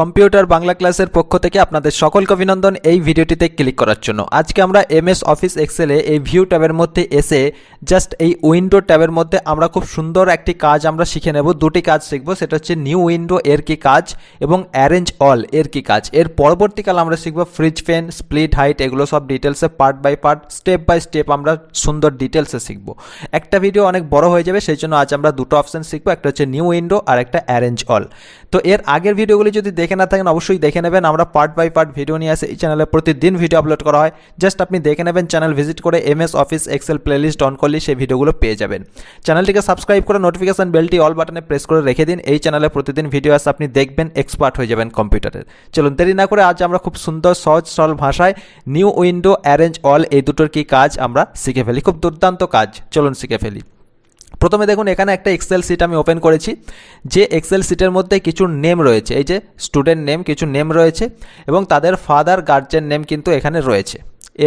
Computer Bangla ক্লাসের পক্ষ থেকে আপনাদের সকলকে অভিনন্দন এই ভিডিওটিতে ক্লিক করার জন্য। আজকে আমরা এমএস অফিস এক্সেলে এই ভিউ ট্যাবের মধ্যে এসে জাস্ট এই উইন্ডো ট্যাবের মধ্যে আমরা খুব সুন্দর একটি কাজ আমরা শিখে নেব। দুটি কাজ শিখব, সেটা হচ্ছে নিউ উইন্ডো এর কি কাজ এবং অ্যারেঞ্জ অল এর কি কাজ। এর পরবর্তীকাল আমরা শিখব ফ্রিজ ফ্যান, স্প্লিট হাইট, এগুলো সব ডিটেলসে part by part, step by step আমরা সুন্দর ডিটেলসে শিখব। একটা ভিডিও অনেক বড় হয়ে যাবে, সেই জন্য আজ আমরা দুটো অপশান শিখব, একটা হচ্ছে নিউ উইন্ডো আর একটা অ্যারেঞ্জ অল। তো এর আগের ভিডিওগুলি যদি দেখে না থাকেন অবশ্যই দেখে নেবেন। আমরা পার্ট বাই পার্ট ভিডিও নিয়ে আসে। এই চ্যানেলে প্রতিদিন ভিডিও আপলোড করা হয়। জাস্ট আপনি দেখে নেবেন চ্যানেল ভিজিট করে MS Office Excel playlist on করলে সেই ভিডিওগুলো পেয়ে যাবেন। চ্যানেলটিকে সাবস্ক্রাইব করে নোটিফিকেশন বেলটি অল বাটনে প্রেস করে রেখে দিন। এই চ্যানেলে প্রতিদিন ভিডিও আসে, আপনি দেখবেন এক্সপার্ট হয়ে যাবেন কম্পিউটারের চলুন, দেরি না করে আজ আমরা খুব সুন্দর, সহজ, সরল ভাষায় নিউ উইন্ডো অ্যারেঞ্জ অল এই দুটোর কি কাজ আমরা শিখে ফেলি? খুব দুর্দান্ত কাজ। চলুন, শিখে ফেলি। প্রথমে দেখুন, এখানে একটা এক্সেল সিট আমি ওপেন করেছি। যে এক্সেল সিটের মধ্যে কিছু নেম রয়েছে, এই যে স্টুডেন্ট নেম কিছু নেম রয়েছে এবং তাদের ফাদার গার্জেন নেম কিন্তু এখানে রয়েছে।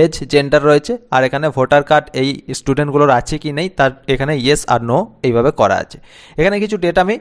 এজ জেন্ডার রয়েছে আর এখানে ভোটার কার্ড এই স্টুডেন্টগুলোর আছে কি নেই, তার এখানে ইয়েস আর নো এইভাবে করা আছে। এখানে কিছু ডেটা আমি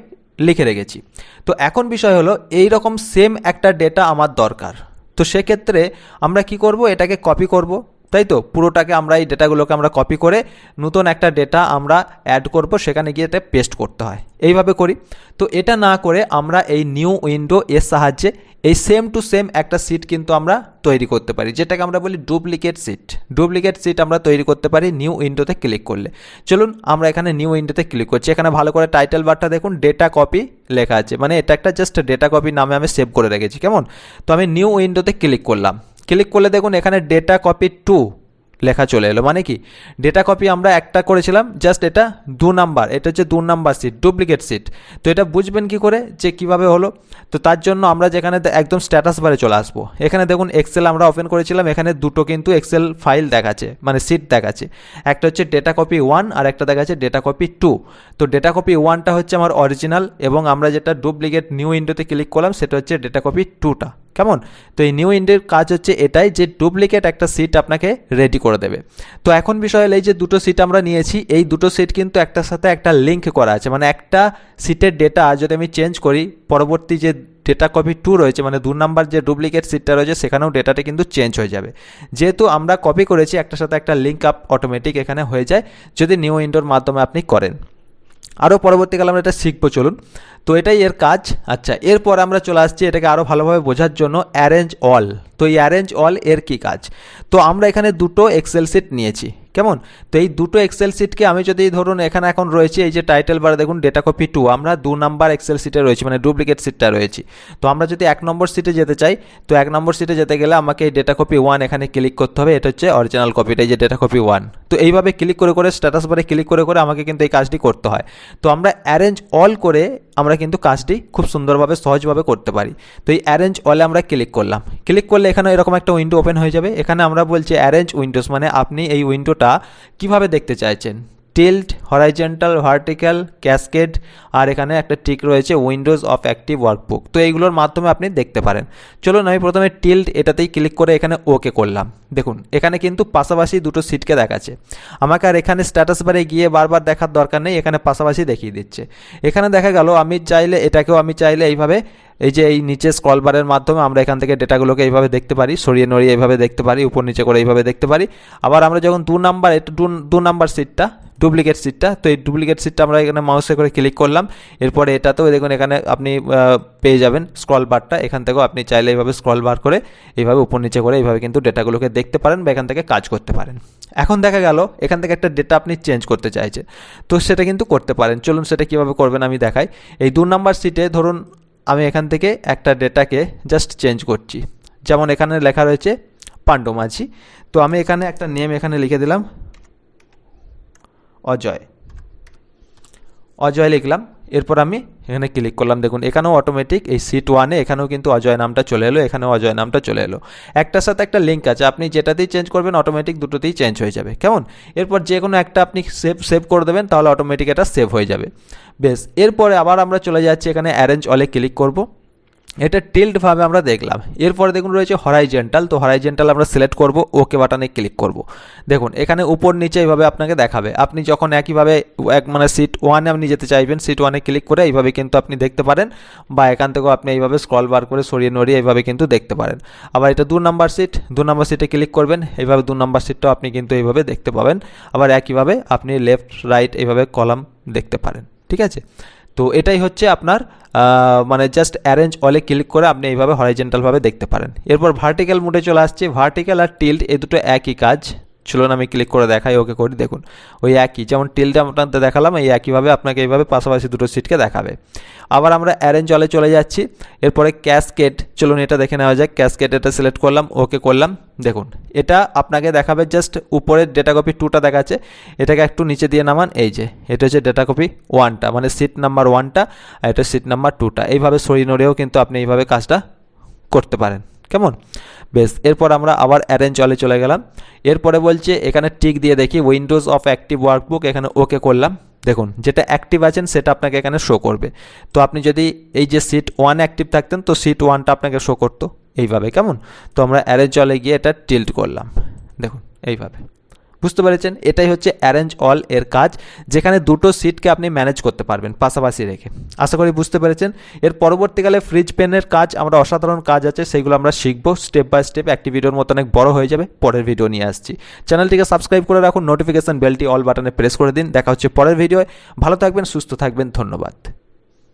লিখে রেখেছি। তো এখন বিষয় হলো এই রকম সেম একটা ডেটা আমার দরকার। তো সেক্ষেত্রে আমরা কি করব, এটাকে কপি করব। তাই তো? পুরোটাকে আমরা এই ডেটাগুলোকে আমরা কপি করে নতুন একটা ডেটা আমরা অ্যাড করব, সেখানে গিয়ে এটা পেস্ট করতে হয়। এইভাবে করি। তো এটা না করে আমরা এই নিউ উইন্ডো এর সাহায্যে এই সেম টু সেম একটা সিট কিন্তু আমরা তৈরি করতে পারি, যেটাকে আমরা বলি ডুপ্লিকেট সিট ডুপ্লিকেট সিট আমরা তৈরি করতে পারি নিউ উইন্ডোতে ক্লিক করলে। চলুন আমরা এখানে নিউ উইন্ডোতে ক্লিক করছি। এখানে ভালো করে টাইটেল বারটা দেখুন ডেটা কপি লেখা আছে। মানে এটা একটা জাস্ট ডেটা কপি নামে আমি সেভ করে রেখেছি, কেমন? তো আমি নিউ উইন্ডোতে ক্লিক করলাম। ক্লিক করলে দেখুন এখানে ডেটা কপি টু লেখা চলে এলো। মানে কি? ডেটা কপি আমরা একটা করেছিলাম জাস্ট এটা দু নাম্বার এটা হচ্ছে দু নাম্বার সিট ডুপ্লিকেট সিট তো এটা বুঝবেন কি করে যে কীভাবে হলো? তো তার জন্য আমরা যেখানে একদম স্ট্যাটাস বারে চলে আসব। এখানে দেখুন এক্সেল আমরা ওপেন করেছিলাম, এখানে দুটো কিন্তু এক্সেল ফাইল দেখাচ্ছে মানে সিট দেখাচ্ছে। একটা হচ্ছে ডেটা কপি ওয়ান আর একটা দেখাচ্ছে ডেটা কপি টু তো ডেটা কপি ওয়ানটা হচ্ছে আমার অরিজিনাল এবং আমরা যেটা ডুপ্লিকেট নিউ উইন্ডোতে ক্লিক করলাম, সেটা হচ্ছে ডেটা কপি টুটা কেমন তো এই নিউ ইন্ডের কাজ হচ্ছে এটাই যে ডুপ্লিকেট একটা সিট আপনাকে রেডি করে দেবে। তো এখন বিষয় হলো এই যে দুটো সিট আমরা নিয়েছি, এই দুটো সিট কিন্তু একটার সাথে একটা লিঙ্ক করা আছে। মানে একটা সিটের ডেটা যদি আমি চেঞ্জ করি, পরবর্তী যে ডেটা কপি টু রয়েছে মানে দু নাম্বার যে ডুপ্লিকেট সিটটা রয়েছে, সেখানেও ডেটাটা কিন্তু চেঞ্জ হয়ে যাবে। যেহেতু আমরা কপি করেছি, একটার সাথে একটা লিঙ্ক আপ অটোমেটিক এখানে হয়ে যায়, যদি নিউ ইন্ডোর মাধ্যমে আপনি করেন। আরও পরবর্তীকালে আমরা এটা শিখব, চলুন। তো এটাই এর কাজ। আচ্ছা এরপর আমরা চলে আসছি এটাকে আরও ভালোভাবে বোঝার জন্য অ্যারেঞ্জ অল তো এই অ্যারেঞ্জ অল এর কি কাজ? তো আমরা এখানে দুটো এক্সেল সিট নিয়েছি। কেমন? তো এই দুটো এক্সেল সিটকে আমি যদি ধরুন এখানে এখন রয়েছে, এই যে টাইটেল বার দেখুন ডেটা কপি টু আমরা দু নাম্বার এক্সেল সিটে রয়েছি মানে ডুপ্লিকেট সিটটা রয়েছি। তো আমরা যদি এক নম্বর সিটে যেতে চাই, তো এক নম্বর সিটে যেতে গেলে আমাকে এই ডেটা কপি ওয়ান এখানে ক্লিক করতে হবে, এটা হচ্ছে অরিজিনাল কপিটা এই যে ডেটা কপি ওয়ান তো এইভাবে ক্লিক করে করে স্ট্যাটাস বারে ক্লিক করে করে আমাকে কিন্তু এই কাজটি করতে হয়। তো আমরা অ্যারেঞ্জ অল করে আমরা কিন্তু কাজটি খুব সুন্দরভাবে, সহজভাবে করতে পারি। তো এই অ্যারেঞ্জ অলে আমরা ক্লিক করলাম। ক্লিক করলে এখানে এরকম একটা উইন্ডো ওপেন হয়ে যাবে। এখানে আমরা বলছি অ্যারেঞ্জ উইন্ডোজ মানে আপনি এই উইন্ডোটা কীভাবে দেখতে চাইছেন? টিল্ট, হরাইজেন্টাল, ভার্টিক্যাল, ক্যাসকেড, আর এখানে একটা টিক রয়েছে, উইন্ডোজ অফ অ্যাক্টিভ ওয়ার্কবুক। তো এইগুলোর মাধ্যমে আপনি দেখতে পারেন। চলুন আমি প্রথমে টিল্ট এটাতেই ক্লিক করে এখানে ওকে করলাম। দেখুন, এখানে কিন্তু পাশাপাশি দুটো সিটকে দেখাচ্ছে। আমাকে আর এখানে স্ট্যাটাস বারে গিয়ে বারবার দেখার দরকার নেই, এখানে পাশাপাশি দেখিয়ে দিচ্ছে। এখানে দেখা গেল, আমি চাইলে এটাকেও আমি চাইলে এইভাবে এই যে এই নিচে স্ক্রল বারের মাধ্যমে আমরা এখান থেকে ডেটাগুলোকে এইভাবে দেখতে পারি, সরিয়ে নড়িয়ে এইভাবে দেখতে পারি, উপর নিচে করে এইভাবে দেখতে পারি। আবার আমরা যখন দু নাম্বার দু- নাম্বার সিটটা ডুপ্লিকেট সিটটা তো এই ডুপ্লিকেট সিটটা আমরা এখানে মাউসে করে ক্লিক করলাম। এরপরে এটাতেও দেখুন এখানে আপনি পেয়ে যাবেন স্ক্রল বারটা এখান থেকেও আপনি চাইলে এইভাবে স্ক্রল বার করে এইভাবে উপর নিচে করে এইভাবে কিন্তু ডেটাগুলোকে দেখতে পারেন বা এখান থেকে কাজ করতে পারেন। এখন দেখা গেল, এখান থেকে একটা ডেটা আপনি চেঞ্জ করতে চাইছেন। তো সেটা কিন্তু করতে পারেন। চলুন সেটা কীভাবে করবেন আমি দেখাই। এই দু নাম্বার সিটে ধরুন আমি এখান থেকে একটা ডেটাকে জাস্ট চেঞ্জ করছি। যেমন এখানে লেখা রয়েছে পাণ্ডু মাঝি তো আমি এখানে একটা নেম এখানে লিখে দিলাম, অজয়। অজয় লিখলাম। এরপর আমি এখানে ক্লিক করলাম। দেখুন, এখানেও অটোমেটিক এই সিট ওয়ানে এখানেও কিন্তু অজয় নামটা চলে এলো, এখানেও অজয় নামটা চলে এলো। একটার সাথে একটা লিঙ্ক আছে, আপনি যেটাতেই চেঞ্জ করবেন অটোমেটিক দুটোতেই চেঞ্জ হয়ে যাবে। কেমন? এরপর যে কোনো একটা আপনি সেভ সেভ করে দেবেন, তাহলে অটোমেটিক এটা সেভ হয়ে যাবে। বেশ, এরপরে আবার আমরা চলে যাচ্ছি, এখানে অ্যারেঞ্জ অলে ক্লিক করব। এটা টিল্ডভাবে আমরা দেখলাম। এরপরে দেখুন রয়েছে হরাইজেন্টাল তো হরাইজেন্টাল আমরা সিলেক্ট করব ওকে বাটনে ক্লিক করব। দেখুন, এখানে উপর নিচে এইভাবে আপনাকে দেখাবে। আপনি যখন একইভাবে এক মানে সিট ওয়ানে আপনি যেতে চাইবেন সিট ওয়ানে ক্লিক করে এইভাবে কিন্তু আপনি দেখতে পারেন, বা এখান থেকেও আপনি এইভাবে স্ক্রল বার করে সরিয়ে নড়িয়ে এইভাবে কিন্তু দেখতে পারেন। আবার এটা দু নাম্বার সিট দু নাম্বার সিটে ক্লিক করবেন, এইভাবে দু নাম্বার সিটটাও আপনি কিন্তু এইভাবে দেখতে পাবেন। আবার একইভাবে আপনি লেফট রাইট এইভাবে কলাম দেখতে পারেন। ঠিক আছে? তো এটাই হচ্ছে আপনার মানে জাস্ট অ্যারেঞ্জ অলে ক্লিক করে আপনি এইভাবে হরাইজেন্টালভাবে দেখতে পারেন। এরপর ভার্টিক্যাল মোডে চলে আসছে। ভার্টিক্যাল আর টিল্ট এ দুটো একই কাজ। চলুন আমি ক্লিক করে দেখাই ওকে করি দেখুন। ওই একই, যেমন টিলটা আপনাদের দেখালাম, এই একইভাবে আপনাকে এইভাবে পাশাপাশি দুটো সিটকে দেখাবে। আবার আমরা অ্যারেঞ্জ অলে চলে যাচ্ছি, এরপরে ক্যাসকেট চলুন এটা দেখে নেওয়া যাক ক্যাসকেট এটা সিলেক্ট করলাম ওকে করলাম, দেখুন। এটা আপনাকে দেখাবে জাস্ট উপরের ডেটা কপি টুটা দেখাচ্ছে, এটাকে একটু নিচে দিয়ে নামান, এই যে, এটা হচ্ছে ডেটা কপি ওয়ানটা মানে সিট নাম্বার ওয়ানটা আর এটা সিট নাম্বার টুটা এইভাবে সরিয়ে নড়েও কিন্তু আপনি এইভাবে কাজটা করতে পারেন। কেমন? বেশ, এরপর আমরা আবার অ্যারেঞ্জ অলে চলে গেলাম। এরপরে বলছে, এখানে টিক দিয়ে দেখি উইন্ডোজ অফ অ্যাক্টিভ ওয়ার্কবুক এখানে ওকে করলাম। দেখুন, যেটা অ্যাক্টিভ আছেন, সেটা আপনাকে এখানে শো করবে। তো আপনি যদি এই যে সিট ওয়ান অ্যাক্টিভ থাকতেন, তো সিট ওয়ানটা আপনাকে শো করতো। এইভাবে, কেমন? তো আমরা অ্যারেঞ্জ অলে গিয়ে এটা টিল্ট করলাম। দেখুন, এইভাবে। বুঝতে পেরেছেন? এটাই হচ্ছে অ্যারেঞ্জ অল এর কাজ, যেখানে দুটো সিটকে আপনি ম্যানেজ করতে পারবেন পাশাপাশি রেখে। আশা করি বুঝতে পেরেছেন? এর পরবর্তীকালে ফ্রিজ পেনের কাজ, আমরা অসাধারণ কাজ আছে, সেগুলো আমরা শিখব স্টেপ বাই স্টেপ একটি ভিডিওর মতো অনেক বড় হয়ে যাবে, পরের ভিডিও নিয়ে আসছি। চ্যানেলটিকে সাবস্ক্রাইব করে রাখুন নোটিফিকেশন বেলটি অল বাটনে প্রেস করে দিন, দেখা হচ্ছে পরের ভিডিওয় ভালো থাকবেন, সুস্থ থাকবেন, ধন্যবাদ।